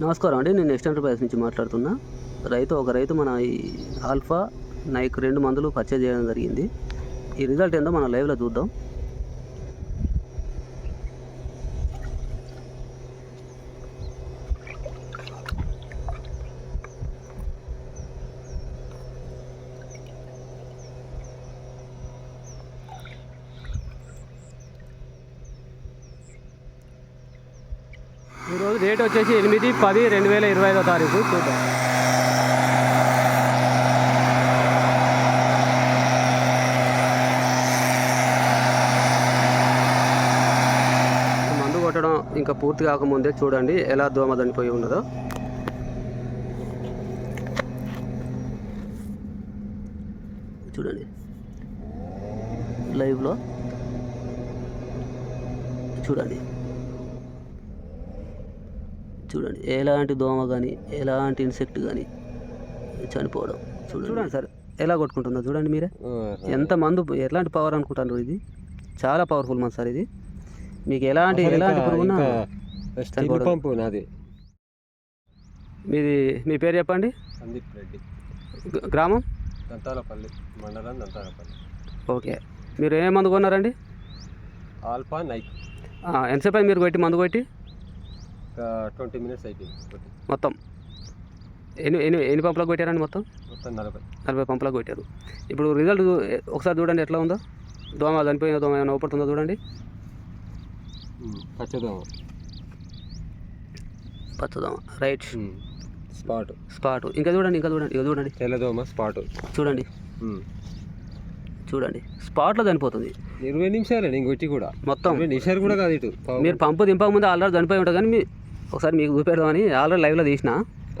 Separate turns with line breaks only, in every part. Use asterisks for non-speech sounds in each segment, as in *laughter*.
నమస్కారం అండి నేను నెక్స్ట్ ఎంటర్ప్రైజ్ నుంచి మాట్లాడుతున్నా. రైతు ఒక రైతు మన ఈ ఆల్ఫా నైక్ రెండు మందులు పర్చేజ్ చేయడం జరిగింది. ఈ రిజల్ట్ ఏందో మనం లైవ్లో చూద్దాం. ఈరోజు డేట్ వచ్చేసి ఎనిమిది పది రెండు వేల ఇరవై ఐదో తారీఖు. చూద్దాం. మందు కొట్టడం ఇంకా పూర్తి కాకముందే చూడండి ఎలా దోమ చనిపోయి ఉన్నదో. చూడండి. లైవ్లో చూడండి. చూడండి. ఎలాంటి దోమ కానీ ఎలాంటి ఇన్సెక్ట్ కానీ చనిపోవడం చూడండి. చూడండి సార్ ఎలా కొట్టుకుంటుందో చూడండి మీరే. ఎంత మందు ఎలాంటి పవర్ అనుకుంటారు ఇది? చాలా పవర్ఫుల్ మందు సార్ ఇది. మీకు ఎలాంటి ఎలాంటి పురుగున్నా
స్టీల్ పంపు నాది.
మీది మీ పేరు చెప్పండి?
సందీప్ రెడ్డి.
గ్రామం?
దంతాలపల్లి మండలం దంతాలపల్లి.
ఓకే. మీరు ఏ మందు కొన్నారండి?
ఆల్ఫా నైక్.
ఎంతసేపు మీరు కొట్టి మందు కొట్టి?
ట్వంటీ మినిట్స్ అయిపోయింది
మొత్తం? ఎన్ని ఎన్ని ఎన్ని పంపులకు కొట్టారండి మొత్తం?
మొత్తం నలభై.
నలభై పంపులకు కొట్టారు. ఇప్పుడు రిజల్ట్ ఒకసారి చూడండి ఎట్లా ఉందో. దోమ చనిపోయిన దోమ ఏమైనా ఊపడుతుందో చూడండి.
పచ్చదోమ
పచ్చదోమ రైట్
స్పాట్.
స్పాట్. ఇంకా చూడండి ఇంకా చూడండి ఇక చూడండి.
తెల్లదోమ స్పాట్.
చూడండి. చూడండి. స్పాట్లో చనిపోతుంది.
ఇరవై నిమిషాలు నేను కొట్టి కూడా.
మొత్తం.
నిమిషాలు కూడా కాదు ఇటు.
మీరు పంపు దింపక ముందు ఆల్రెడీ చనిపోయి ఉంటుంది కానీ మీ ఒకసారి మీకు చూపెడదామని ఆల్రెడీ లైవ్లో తీసిన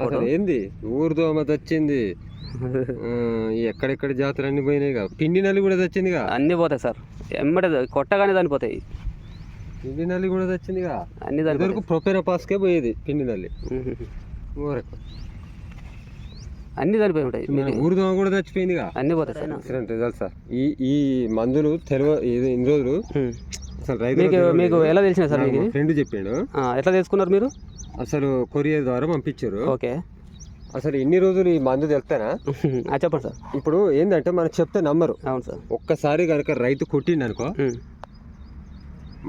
అసలు ఏంది? ఊరు దోమ తెచ్చింది. ఎక్కడెక్కడ జాతర అన్ని పోయినాయిగా పిండి నల్లి కూడా తెచ్చిందిగా?
అన్నీ పోతాయి సార్. ఎమ్మటే కొట్టగానే చనిపోతాయి.
పిండి నల్లి కూడా తెచ్చిందిగా?
అన్నీ
ఇదివరకు
చనిపోతాయి
ప్రొపెర పాస్కే పోయేది పిండి నల్లి. ఊరకు
అన్నీ చనిపోయి ఉంటాయి.
మన ఊరు దోమ కూడా చచ్చిపోయిందిగా?
అన్నీ పోతాయి సార్.
రిజల్ట్ సార్ ఈ ఈ మందులు తెలివ ఇది ఇన్ని రోజులు. అసలు రైతు
మీకు మీకు ఎలా తెలిసిన సార్ మీకు?
ఫ్రెండ్ చెప్పాడు.
ఎట్లా తీసుకున్నారు మీరు?
అసలు కొరియర్ ద్వారా పంపించారు.
ఓకే.
అసలు ఇన్ని రోజులు ఈ మందు తెలుస్తానా *laughs*
చెప్పండి సార్.
ఇప్పుడు ఏంటంటే మనకు చెప్తే నమ్మరు.
అవును సార్.
ఒక్కసారి కనుక రైతు కొట్టిండు అనుకో.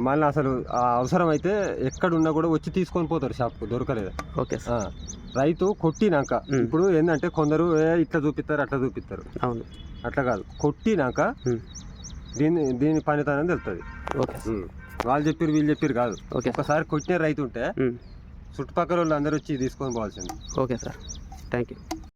మళ్ళీ అసలు ఆ అవసరం అయితే ఎక్కడున్నా కూడా వచ్చి తీసుకొని పోతారు షాప్కు దొరకలేదు.
ఓకే
రైతు కొట్టినాక. ఇప్పుడు ఏంటంటే కొందరు ఇట్లా చూపిస్తారు అట్లా చూపిస్తారు
అవును.
అట్లా కాదు. కొట్టినాక. దీని దీని పనితనం తెలుస్తుంది
ఓకే.
వాళ్ళు చెప్పారు వీళ్ళు చెప్పారు కాదు. ఒకసారి కొట్టిన రైతు ఉంటే. చుట్టుపక్కల వాళ్ళు అందరూ వచ్చి తీసుకొని పోవాల్సింది.
Okay sir. Thank you